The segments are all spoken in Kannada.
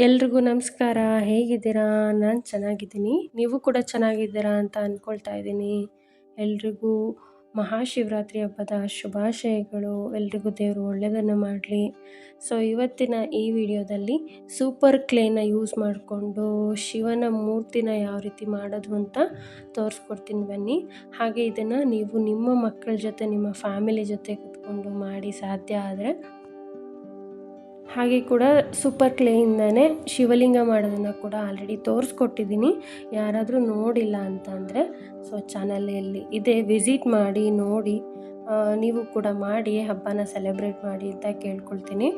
ಎಲ್ರಿಗೂ ನಮಸ್ಕಾರ. ಹೇಗಿದ್ದೀರಾ? ನಾನು ಚೆನ್ನಾಗಿದ್ದೀನಿ. ನೀವು ಕೂಡ ಚೆನ್ನಾಗಿದ್ದೀರಾ ಅಂತ ಅಂದ್ಕೊಳ್ತಾ ಇದ್ದೀನಿ. ಎಲ್ರಿಗೂ ಮಹಾಶಿವರಾತ್ರಿ ಹಬ್ಬದ ಶುಭಾಶಯಗಳು. ಎಲ್ರಿಗೂ ದೇವರು ಒಳ್ಳೆಯದನ್ನು ಮಾಡಲಿ. ಸೊ ಇವತ್ತಿನ ಈ ವಿಡಿಯೋದಲ್ಲಿ ಸೂಪರ್ ಕ್ಲೇನ ಯೂಸ್ ಮಾಡಿಕೊಂಡು ಶಿವನ ಮೂರ್ತಿನ ಯಾವ ರೀತಿ ಮಾಡೋದು ಅಂತ ತೋರಿಸ್ಕೊಡ್ತೀನಿ ಬನ್ನಿ. ಹಾಗೆ ಇದನ್ನು ನೀವು ನಿಮ್ಮ ಮಕ್ಕಳ ಜೊತೆ, ನಿಮ್ಮ ಫ್ಯಾಮಿಲಿ ಜೊತೆ ಕುತ್ಕೊಂಡು ಮಾಡಿ ಸಾಧ್ಯ ಆದರೆ ಹಾಗೆ ಕೂಡ ಸೂಪರ್ ಕ್ಲೇಯಿಂದನೇ ಶಿವಲಿಂಗ ಮಾಡೋದನ್ನು ಕೂಡ ಆಲ್ರೆಡಿ ತೋರಿಸ್ಕೊಟ್ಟಿದ್ದೀನಿ ಯಾರಾದರೂ ನೋಡಿಲ್ಲ ಅಂತ ಅಂದರೆ ಸೊ ಚಾನಲಲ್ಲಿ ಇದೆ ವಿಸಿಟ್ ಮಾಡಿ, ನೋಡಿ ನೀವು ಕೂಡ ಮಾಡಿ, ಹಬ್ಬನ ಸೆಲೆಬ್ರೇಟ್ ಮಾಡಿ ಅಂತ ಕೇಳ್ಕೊಳ್ತೀನಿ.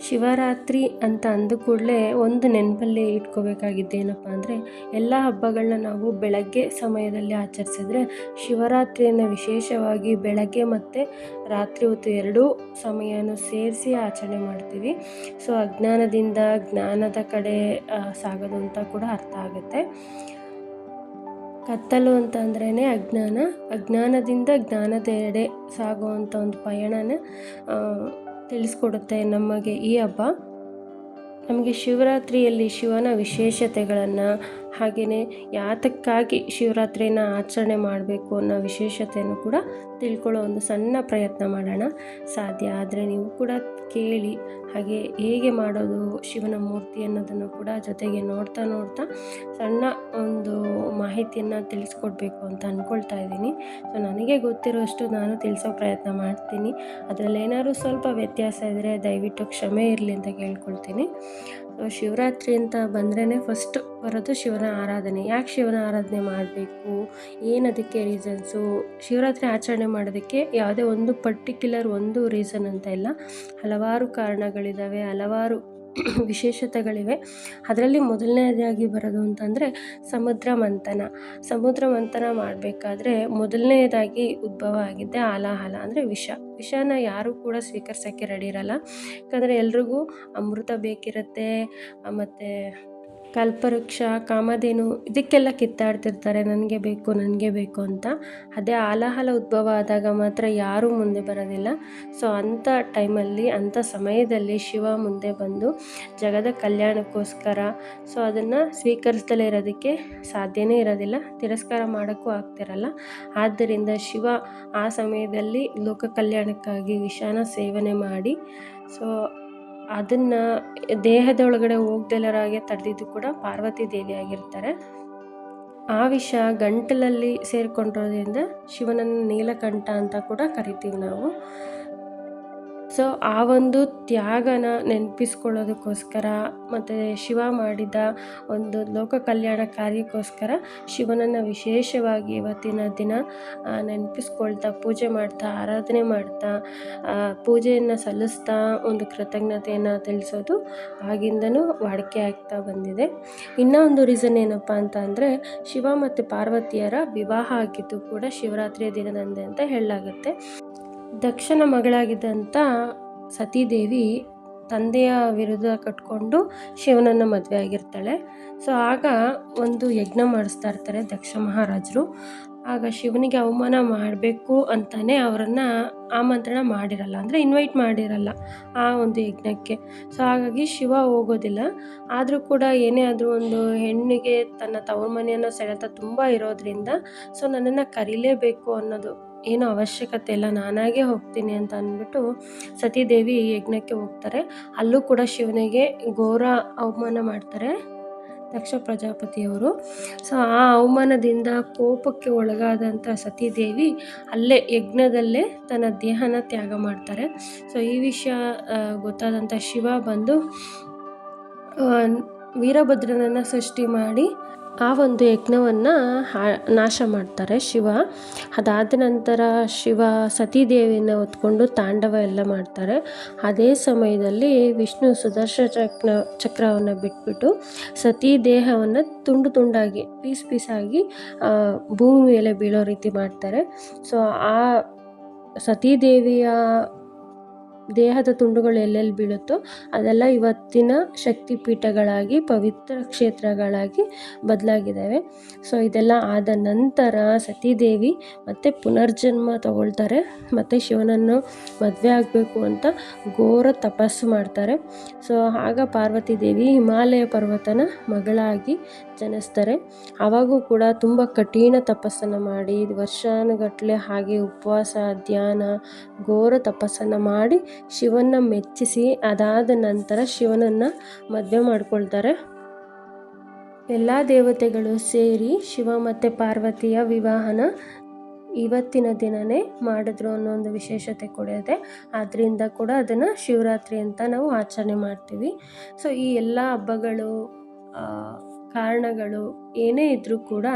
ಶಿವರಾತ್ರಿ ಅಂತ ಅಂದ ಕೂಡಲೇ ಒಂದು ನೆನಪಲ್ಲಿ ಇಟ್ಕೋಬೇಕಾಗಿದ್ದೇನಪ್ಪ ಅಂದರೆ, ಎಲ್ಲ ಹಬ್ಬಗಳನ್ನ ನಾವು ಬೆಳಗ್ಗೆ ಸಮಯದಲ್ಲಿ ಆಚರಿಸಿದ್ರೆ ಶಿವರಾತ್ರಿಯನ್ನು ವಿಶೇಷವಾಗಿ ಬೆಳಗ್ಗೆ ಮತ್ತು ರಾತ್ರಿ ಹೊತ್ತು ಎರಡೂ ಸಮಯನೂ ಸೇರಿಸಿ ಆಚರಣೆ ಮಾಡ್ತೀವಿ. ಸೊ ಅಜ್ಞಾನದಿಂದ ಜ್ಞಾನದ ಕಡೆ ಸಾಗೋದು ಅಂತ ಕೂಡ ಅರ್ಥ ಆಗುತ್ತೆ. ಕತ್ತಲು ಅಂತ ಅಂದ್ರೇ ಅಜ್ಞಾನ. ಅಜ್ಞಾನದಿಂದ ಜ್ಞಾನದೆಡೆ ಸಾಗುವಂಥ ಒಂದು ಪಯಣನ ತಿಳಿಸ್ಕೊಡುತ್ತೆ ನಮಗೆ ಈ ಹಬ್ಬ. ನಮಗೆ ಶಿವರಾತ್ರಿಯಲ್ಲಿ ಶಿವನ ವಿಶೇಷತೆಗಳನ್ನು ಹಾಗೆಯೇ ಯಾತಕ್ಕಾಗಿ ಶಿವರಾತ್ರಿನ ಆಚರಣೆ ಮಾಡಬೇಕು ಅನ್ನೋ ವಿಶೇಷತೆಯನ್ನು ಕೂಡ ತಿಳ್ಕೊಳ್ಳೋ ಒಂದು ಸಣ್ಣ ಪ್ರಯತ್ನ ಮಾಡೋಣ. ಸಾಧ್ಯ ಆದರೆ ನೀವು ಕೂಡ ಕೇಳಿ, ಹಾಗೆ ಹೇಗೆ ಮಾಡೋದು ಶಿವನ ಮೂರ್ತಿ ಅನ್ನೋದನ್ನು ಕೂಡ ಜೊತೆಗೆ ನೋಡ್ತಾ ನೋಡ್ತಾ ಸಣ್ಣ ಒಂದು ಮಾಹಿತಿಯನ್ನು ತಿಳಿಸ್ಕೊಡ್ಬೇಕು ಅಂತ ಅಂದ್ಕೊಳ್ತಾ ಇದ್ದೀನಿ. ಸೊ ನನಗೆ ಗೊತ್ತಿರೋಷ್ಟು ನಾನು ತಿಳಿಸೋ ಪ್ರಯತ್ನ ಮಾಡ್ತೀನಿ. ಅದರಲ್ಲಿ ಏನಾದರೂ ಸ್ವಲ್ಪ ವ್ಯತ್ಯಾಸ ಇದ್ದರೆ ದಯವಿಟ್ಟು ಕ್ಷಮೆ ಇರಲಿ ಅಂತ ಕೇಳ್ಕೊಳ್ತೀನಿ. ಸೊ ಶಿವರಾತ್ರಿ ಅಂತ ಬಂದ್ರೇ ಫಸ್ಟ್ ಬರೋದು ಶಿವನ ಆರಾಧನೆ. ಯಾಕೆ ಶಿವನ ಆರಾಧನೆ ಮಾಡಬೇಕು? ಏನು ಅದಕ್ಕೆ ರೀಸನ್ಸು ಶಿವರಾತ್ರಿ ಆಚರಣೆ ಮಾಡೋದಕ್ಕೆ ಯಾವುದೇ ಒಂದು ಪರ್ಟಿಕ್ಯುಲರ್ ಒಂದು ರೀಸನ್ ಅಂತ ಇಲ್ಲ. ಹಲವಾರು ಕಾರಣಗಳಿದ್ದಾವೆ ಹಲವಾರು ವಿಶೇಷತೆಗಳಿವೆ. ಅದರಲ್ಲಿ ಮೊದಲನೇದಾಗಿ ಬರೋದು ಅಂತಂದರೆ ಸಮುದ್ರ ಮಂಥನ. ಸಮುದ್ರ ಮಂಥನ ಮಾಡಬೇಕಾದ್ರೆ ಮೊದಲನೇದಾಗಿ ಉದ್ಭವ ಆಗಿದ್ದೆ ಆಲಾಹಲ ಅಂದರೆ ವಿಷ. ವಿಷನ ಯಾರೂ ಕೂಡ ಸ್ವೀಕರಿಸೋಕ್ಕೆ ರೆಡಿ ಇರಲ್ಲ. ಯಾಕಂದರೆ ಎಲ್ರಿಗೂ ಅಮೃತ ಬೇಕಿರುತ್ತೆ ಮತ್ತು ಕಲ್ಪವೃಕ್ಷ, ಕಾಮಧೇನು ಇದಕ್ಕೆಲ್ಲ ಕಿತ್ತಾಡ್ತಿರ್ತಾರೆ. ನನಗೆ ಬೇಕು ನನಗೆ ಬೇಕು ಅಂತ. ಅದೇ ಆಲಾಹಲ ಉದ್ಭವ ಆದಾಗ ಮಾತ್ರ ಯಾರೂ ಮುಂದೆ ಬರೋದಿಲ್ಲ. ಸೊ ಅಂಥ ಟೈಮಲ್ಲಿ, ಅಂಥ ಸಮಯದಲ್ಲಿ ಶಿವ ಮುಂದೆ ಬಂದು ಜಗದ ಕಲ್ಯಾಣಕ್ಕೋಸ್ಕರ ಸೊ ಅದನ್ನು ಸ್ವೀಕರಿಸ್ದಲೇ ಇರೋದಕ್ಕೆ ಸಾಧ್ಯನೇ ಇರೋದಿಲ್ಲ. ತಿರಸ್ಕಾರ ಮಾಡೋಕ್ಕೂ ಆಗ್ತಿರಲ್ಲ. ಆದ್ದರಿಂದ ಶಿವ ಆ ಸಮಯದಲ್ಲಿ ಲೋಕ ಕಲ್ಯಾಣಕ್ಕಾಗಿ ವಿಷಾನ ಸೇವನೆ ಮಾಡಿ ಸೊ ಅದನ್ನು ದೇಹದೊಳಗಡೆ ಹೋಗ್ದೆಲ್ಲರಾಗೆ ತಡೆದಿದ್ದು ಕೂಡ ಪಾರ್ವತಿ ದೇವಿ ಆಗಿರ್ತಾರೆ. ಆ ವಿಷ ಗಂಟಲಲ್ಲಿ ಸೇರಿಕೊಂಡಿರೋದ್ರಿಂದ ಶಿವನನ್ನು ನೀಲಕಂಠ ಅಂತ ಕೂಡ ಕರಿತೀವಿ ನಾವು. ಸೊ ಆ ಒಂದು ತ್ಯಾಗನ ನೆನಪಿಸ್ಕೊಳ್ಳೋದಕ್ಕೋಸ್ಕರ ಮತ್ತು ಶಿವ ಮಾಡಿದ ಒಂದು ಲೋಕ ಕಲ್ಯಾಣ ಕಾರ್ಯಕ್ಕೋಸ್ಕರ ಶಿವನನ್ನು ವಿಶೇಷವಾಗಿ ಇವತ್ತಿನ ದಿನ ನೆನಪಿಸ್ಕೊಳ್ತಾ, ಪೂಜೆ ಮಾಡ್ತಾ, ಆರಾಧನೆ ಮಾಡ್ತಾ ಪೂಜೆಯನ್ನು ಸಲ್ಲಿಸ್ತಾ ಒಂದು ಕೃತಜ್ಞತೆಯನ್ನು ತಿಳಿಸೋದು ಆಗಿಂದನೂ ವಾಡಿಕೆ ಆಗ್ತಾ ಬಂದಿದೆ. ಇನ್ನೂ ಒಂದು ರೀಸನ್ ಏನಪ್ಪ ಅಂತ ಅಂದರೆ ಶಿವ ಮತ್ತು ಪಾರ್ವತಿಯರ ವಿವಾಹ ಆಗಿದ್ದು ಕೂಡ ಶಿವರಾತ್ರಿಯ ದಿನದಂದೆ ಅಂತ ಹೇಳಲಾಗುತ್ತೆ. ದಕ್ಷನ ಮಗಳಾಗಿದ್ದಂಥ ಸತೀದೇವಿ ತಂದೆಯ ವಿರುದ್ಧ ಕಟ್ಕೊಂಡು ಶಿವನನ್ನು ಮದುವೆ ಆಗಿರ್ತಾಳೆ. ಸೊ ಆಗ ಒಂದು ಯಜ್ಞ ಮಾಡಿಸ್ತಾ ಇರ್ತಾರೆ ದಕ್ಷ ಮಹಾರಾಜರು. ಆಗ ಶಿವನಿಗೆ ಅವಮಾನ ಮಾಡಬೇಕು ಅಂತಲೇ ಅವರನ್ನು ಆಮಂತ್ರಣ ಮಾಡಿರಲ್ಲ, ಅಂದರೆ ಇನ್ವೈಟ್ ಮಾಡಿರಲ್ಲ ಆ ಒಂದು ಯಜ್ಞಕ್ಕೆ. ಸೊ ಹಾಗಾಗಿ ಶಿವ ಹೋಗೋದಿಲ್ಲ. ಆದರೂ ಕೂಡ ಏನೇ ಆದರೂ ಒಂದು ಹೆಣ್ಣಿಗೆ ತನ್ನ ತವರು ಮನೆಯನ್ನು ಸೆಳೆತ ತುಂಬ ಇರೋದ್ರಿಂದ ಸೊ ನನ್ನನ್ನು ಕರೀಲೇಬೇಕು ಅನ್ನೋದು ಏನೂ ಅವಶ್ಯಕತೆ ಇಲ್ಲ. ನಾನಾಗೇ ಹೋಗ್ತೀನಿ ಅಂತ ಅಂದ್ಬಿಟ್ಟು ಸತೀದೇವಿ ಯಜ್ಞಕ್ಕೆ ಹೋಗ್ತಾರೆ. ಅಲ್ಲೂ ಕೂಡ ಶಿವನಿಗೆ ಘೋರ ಅವಮಾನ ಮಾಡ್ತಾರೆ. ದಕ್ಷ ಪ್ರಜಾಪತಿಯವರು. ಸೊ, ಆ ಅವಮಾನದಿಂದ ಕೋಪಕ್ಕೆ ಒಳಗಾದಂಥ ಸತೀದೇವಿ ಅಲ್ಲೇ ಯಜ್ಞದಲ್ಲೇ ತನ್ನ ದೇಹನ ತ್ಯಾಗ ಮಾಡ್ತಾರೆ. ಸೊ, ಈ ವಿಷಯ ಗೊತ್ತಾದಂಥ ಶಿವ ಬಂದು ವೀರಭದ್ರನನ್ನು ಸೃಷ್ಟಿ ಮಾಡಿ ಆ ಒಂದು ಯಜ್ಞವನ್ನು ನಾಶ ಮಾಡ್ತಾರೆ ಶಿವ. ಅದಾದ ನಂತರ ಶಿವ ಸತೀದೇವಿನ ಹೊತ್ಕೊಂಡು ತಾಂಡವ ಎಲ್ಲ ಮಾಡ್ತಾರೆ. ಅದೇ ಸಮಯದಲ್ಲಿ ವಿಷ್ಣು ಸುದರ್ಶನ ಚಕ್ರ ಚಕ್ರವನ್ನು ಬಿಟ್ಬಿಟ್ಟು ಸತೀ ದೇಹವನ್ನು ತುಂಡು ತುಂಡಾಗಿ, ಪೀಸ್ ಪೀಸಾಗಿ ಭೂಮಿ ಮೇಲೆ ಬೀಳೋ ರೀತಿ ಮಾಡ್ತಾರೆ. ಸೊ ಆ ಸತೀದೇವಿಯ ದೇಹದ ತುಂಡುಗಳು ಎಲ್ಲೆಲ್ಲಿ ಬೀಳುತ್ತೋ ಅದೆಲ್ಲ ಇವತ್ತಿನ ಶಕ್ತಿ ಪೀಠಗಳಾಗಿ ಪವಿತ್ರ ಕ್ಷೇತ್ರಗಳಾಗಿ ಬದಲಾಗಿದ್ದಾವೆ. ಸೊ ಇದೆಲ್ಲ ಆದ ನಂತರ ಸತೀದೇವಿ ಮತ್ತೆ ಪುನರ್ಜನ್ಮ ತಗೊಳ್ತಾರೆ, ಮತ್ತು ಶಿವನನ್ನು ಮದುವೆ ಆಗಬೇಕು ಅಂತ ಘೋರ ತಪಸ್ಸು ಮಾಡ್ತಾರೆ. ಸೊ ಆಗ ಪಾರ್ವತಿ ದೇವಿ ಹಿಮಾಲಯ ಪರ್ವತನ ಮಗಳಾಗಿ ಜನಿಸ್ತಾರೆ. ಆವಾಗೂ ಕೂಡ ತುಂಬ ಕಠಿಣ ತಪಸ್ಸನ್ನು ಮಾಡಿ ವರ್ಷಾನುಗಟ್ಟಲೆ ಹಾಗೆ ಉಪವಾಸ, ಧ್ಯಾನ, ಘೋರ ತಪಸ್ಸನ್ನು ಮಾಡಿ ಶಿವನ ಮೆಚ್ಚಿಸಿ, ಅದಾದ ನಂತರ ಶಿವನನ್ನು ಮದುವೆ ಮಾಡ್ಕೊಳ್ತಾರೆ. ಎಲ್ಲ ದೇವತೆಗಳು ಸೇರಿ ಶಿವ ಮತ್ತು ಪಾರ್ವತಿಯ ವಿವಾಹನ ಇವತ್ತಿನ ದಿನನೇ ಮಾಡಿದ್ರು ಅನ್ನೋ ಒಂದು ವಿಶೇಷತೆ ಕೂಡ ಇದೆ. ಆದ್ದರಿಂದ ಕೂಡ ಅದನ್ನು ಶಿವರಾತ್ರಿ ಅಂತ ನಾವು ಆಚರಣೆ ಮಾಡ್ತೀವಿ. ಸೊ ಈ ಎಲ್ಲ ಹಬ್ಬಗಳು ಕಾರಣಗಳು ಏನೇ ಇದ್ದರೂ ಕೂಡ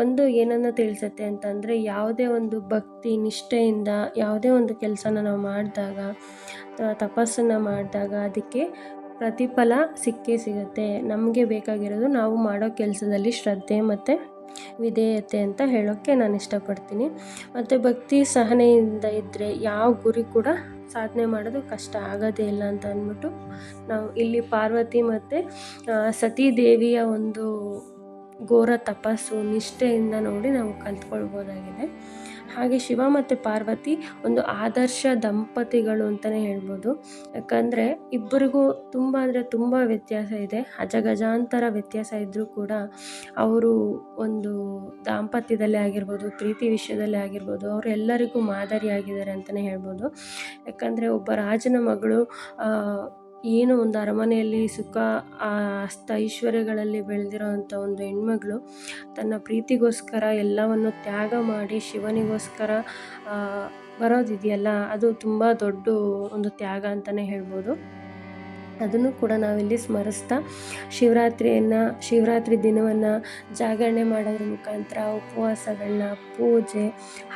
ಒಂದು ಏನನ್ನು ತಿಳಿಸುತ್ತೆ ಅಂತಂದರೆ ಯಾವುದೇ ಒಂದು ಭಕ್ತಿ, ನಿಷ್ಠೆಯಿಂದ ಯಾವುದೇ ಒಂದು ಕೆಲಸನ ನಾವು ಮಾಡಿದಾಗ ತಪಸ್ಸನ್ನು ಮಾಡಿದಾಗ ಅದಕ್ಕೆ ಪ್ರತಿಫಲ ಸಿಕ್ಕೇ ಸಿಗುತ್ತೆ. ನಮಗೆ ಬೇಕಾಗಿರೋದು ನಾವು ಮಾಡೋ ಕೆಲಸದಲ್ಲಿ ಶ್ರದ್ಧೆ ಮತ್ತು ವಿಧೇಯತೆ ಅಂತ ಹೇಳೋಕ್ಕೆ ನಾನು ಇಷ್ಟಪಡ್ತೀನಿ. ಮತ್ತು ಭಕ್ತಿ ಸಹನೆಯಿಂದ ಇದ್ದರೆ ಯಾವ ಗುರಿ ಕೂಡ ಸಾಧನೆ ಮಾಡೋದು ಕಷ್ಟ ಆಗೋದೇ ಇಲ್ಲ ಅಂತ ಅಂದ್ಬಿಟ್ಟು ನಾವು ಇಲ್ಲಿ ಪಾರ್ವತಿ ಮತ್ತು ಸತೀದೇವಿಯ ಒಂದು ಘೋರ ತಪಸ್ಸು, ನಿಷ್ಠೆಯಿಂದ ನೋಡಿ ನಾವು ಕಲ್ತ್ಕೊಳ್ಬೋದಾಗಿದೆ ಹಾಗೆ ಶಿವ ಮತ್ತು ಪಾರ್ವತಿ ಒಂದು ಆದರ್ಶ ದಂಪತಿಗಳು ಅಂತಲೇ ಹೇಳ್ಬೋದು. ಯಾಕಂದರೆ ಇಬ್ಬರಿಗೂ ತುಂಬ ಅಂದರೆ ತುಂಬ ವ್ಯತ್ಯಾಸ ಇದೆ. ಅಜಗಜಾಂತರ ವ್ಯತ್ಯಾಸ ಇದ್ದರೂ ಕೂಡ ಅವರು ಒಂದು ದಾಂಪತ್ಯದಲ್ಲಿ ಆಗಿರ್ಬೋದು, ಪ್ರೀತಿ ವಿಷಯದಲ್ಲಿ ಆಗಿರ್ಬೋದು ಅವರೆಲ್ಲರಿಗೂ ಮಾದರಿಯಾಗಿದ್ದಾರೆ ಅಂತಲೇ ಹೇಳ್ಬೋದು. ಯಾಕಂದರೆ ಒಬ್ಬ ರಾಜನ ಮಗಳು ಏನು ಒಂದು ಅರಮನೆಯಲ್ಲಿ ಸುಖ ಅಸ್ತ ಐಶ್ವರ್ಯಗಳಲ್ಲಿ ಬೆಳೆದಿರೋವಂಥ ಒಂದು ಹೆಣ್ಮಗಳು ತನ್ನ ಪ್ರೀತಿಗೋಸ್ಕರ ಎಲ್ಲವನ್ನು ತ್ಯಾಗ ಮಾಡಿ ಶಿವನಿಗೋಸ್ಕರ ಬರೋದಿದೆಯಲ್ಲ? ಅದು ತುಂಬ ದೊಡ್ಡ ಒಂದು ತ್ಯಾಗ ಅಂತಲೇ ಹೇಳ್ಬೋದು. ಅದನ್ನು ಕೂಡ ನಾವಿಲ್ಲಿ ಸ್ಮರಿಸ್ತಾ ಶಿವರಾತ್ರಿಯನ್ನು, ಶಿವರಾತ್ರಿ ದಿನವನ್ನು ಜಾಗರಣೆ ಮಾಡೋದ್ರ ಮುಖಾಂತರ ಉಪವಾಸಗಳನ್ನ, ಪೂಜೆ,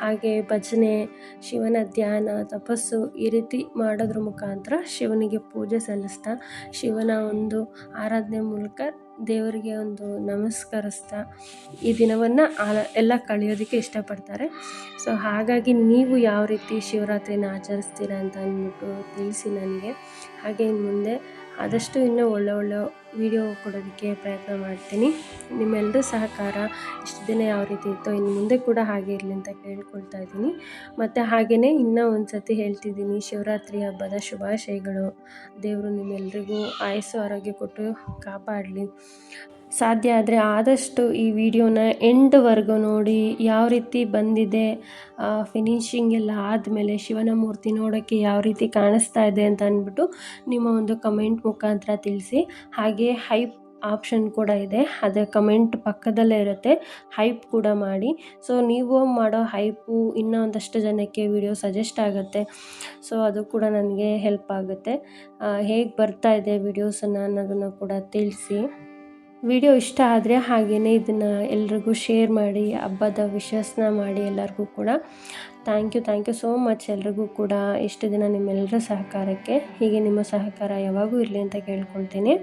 ಹಾಗೆ ಭಜನೆ, ಶಿವನ ಧ್ಯಾನ, ತಪಸ್ಸು ಈ ರೀತಿ ಮಾಡೋದ್ರ ಮುಖಾಂತರ ಶಿವನಿಗೆ ಪೂಜೆ ಸಲ್ಲಿಸ್ತಾ ಶಿವನ ಒಂದು ಆರಾಧನೆ ಮೂಲಕ ದೇವರಿಗೆ ಒಂದು ನಮಸ್ಕರಿಸ್ತಾ ಈ ದಿನವನ್ನು ಎಲ್ಲ ಕಳೆಯೋದಕ್ಕೆ ಇಷ್ಟಪಡ್ತಾರೆ. ಸೊ ಹಾಗಾಗಿ ನೀವು ಯಾವ ರೀತಿ ಶಿವರಾತ್ರಿನ ಆಚರಿಸ್ತೀರಾ ಅಂತ ಅಂದ್ಬಿಟ್ಟು ತಿಳಿಸಿ ನನಗೆ. ಹಾಗೆ ಮುಂದೆ ಆದಷ್ಟು ಇನ್ನೂ ಒಳ್ಳೆ ಒಳ್ಳೆ ವೀಡಿಯೋ ಕೊಡೋದಕ್ಕೆ ಪ್ರಯತ್ನ ಮಾಡ್ತೀನಿ. ನಿಮ್ಮೆಲ್ಲರ ಸಹಕಾರ ಇಷ್ಟು ದಿನ ಯಾವ ರೀತಿ ಇತ್ತೋ ಇನ್ನು ಮುಂದೆ ಕೂಡ ಹಾಗೆ ಇರಲಿ ಅಂತ ಕೇಳ್ಕೊಳ್ತಾ ಇದ್ದೀನಿ. ಮತ್ತು ಹಾಗೆಯೇ ಇನ್ನೂ ಒಂದು ಸತಿ ಹೇಳ್ತಿದ್ದೀನಿ, ಶಿವರಾತ್ರಿ ಹಬ್ಬದ ಶುಭಾಶಯಗಳು. ದೇವರು ನಿಮ್ಮೆಲ್ರಿಗೂ ಆಯಸ್ಸು ಆರೋಗ್ಯ ಕೊಟ್ಟು ಕಾಪಾಡಲಿ. ಸಾಧ್ಯ ಆದರೆ ಆದಷ್ಟು ಈ ವಿಡಿಯೋನ ಎಂಡ್ವರೆಗೂ ನೋಡಿ ಯಾವ ರೀತಿ ಬಂದಿದೆ ಫಿನಿಷಿಂಗ್ ಎಲ್ಲ ಆದಮೇಲೆ ಶಿವನ ಮೂರ್ತಿ ನೋಡೋಕ್ಕೆ ಯಾವ ರೀತಿ ಕಾಣಿಸ್ತಾ ಇದೆ ಅಂತ ಅಂದ್ಬಿಟ್ಟು ನಿಮ್ಮ ಒಂದು ಕಮೆಂಟ್ ಮುಖಾಂತರ ತಿಳಿಸಿ. ಹಾಗೆ ಹೈಪ್ ಆಪ್ಷನ್ ಕೂಡ ಇದೆ, ಅದೇ ಕಮೆಂಟ್ ಪಕ್ಕದಲ್ಲೇ ಇರುತ್ತೆ ಹೈಪ್ ಕೂಡ ಮಾಡಿ. ಸೊ ನೀವು ಮಾಡೋ ಹೈಪು ಇನ್ನೊಂದಷ್ಟು ಜನಕ್ಕೆ ವಿಡಿಯೋ ಸಜೆಸ್ಟ್ ಆಗುತ್ತೆ. ಸೊ ಅದು ಕೂಡ ನನಗೆ ಹೆಲ್ಪ್ ಆಗುತ್ತೆ. ಹೇಗೆ ಬರ್ತಾ ಇದೆ ವಿಡಿಯೋಸನ್ನು ಅನ್ನೋದನ್ನು ಕೂಡ ತಿಳಿಸಿ. ವಿಡಿಯೋ ಇಷ್ಟ ಆದರೆ ಹಾಗೆಯೇ ಇದನ್ನು ಎಲ್ರಿಗೂ ಶೇರ್ ಮಾಡಿ, ಹಬ್ಬದ ವಿಶಸ್ನ ಮಾಡಿ ಎಲ್ಲರಿಗೂ ಕೂಡ. Thank you thank you so much ಎಲ್ರಿಗೂ ಕೂಡ. ಇಷ್ಟು ದಿನ ನಿಮ್ಮೆಲ್ಲರ ಸಹಕಾರಕ್ಕೆ, ಹೀಗೆ ನಿಮ್ಮ ಸಹಕಾರ ಯಾವಾಗೂ ಇರಲಿ ಅಂತ ಕೇಳ್ಕೊಳ್ತೀನಿ.